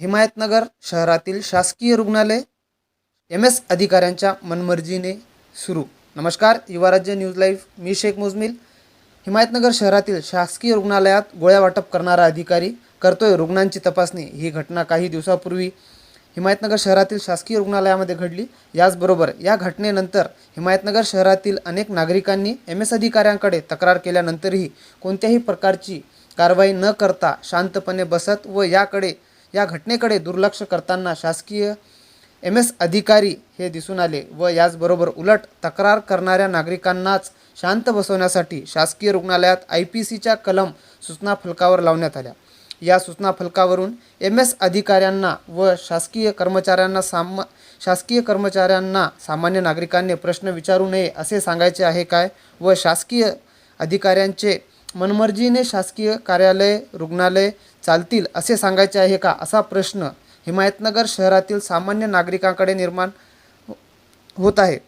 हिमायतनगर शहरातील शासकीय रुग्णालय एम एस अधिकाऱ्यांच्या मनमर्जीने सुरू. नमस्कार युवा राज्य न्यूज लाईव्ह मी शेख मुजमिल. हिमायतनगर शहरातील शासकीय रुग्णालयात गोळ्या वाटप करणारा अधिकारी करतोय रुग्णांची तपासणी. ही घटना काही दिवसापूर्वी हिमायतनगर शहरातील शासकीय रुग्णालयामध्ये घडली. याचबरोबर या घटनेनंतर हिमायतनगर शहरातील अनेक नागरिकांनी एम एस अधिकाऱ्यांकडे तक्रार केल्यानंतरही कोणत्याही प्रकारची कारवाई न करता शांतपणे बसत व याकडे या घटनेकडे दुर्लक्ष करताना शासकीय एम एस अधिकारी हे दिसून आले व याचबरोबर उलट तक्रार करणाऱ्या नागरिकांनाच शांत बसवण्यासाठी शासकीय रुग्णालयात आय पी सीच्या कलम सूचना फलकावर लावण्यात आल्या. या सूचना फलकावरून एम एस अधिकाऱ्यांना व शासकीय कर्मचाऱ्यांना साम शासकीय कर्मचाऱ्यांना सामान्य नागरिकांनी प्रश्न विचारू नये असे सांगायचे आहे काय व शासकीय अधिकाऱ्यांचे मनमर्जीने शासकीय कार्यालय रुग्णालय चालतील असे सांगायचे आहे का? असा प्रश्न हिमायतनगर शहरातील सामान्य नागरिकांकडे निर्माण हो- होत आहे.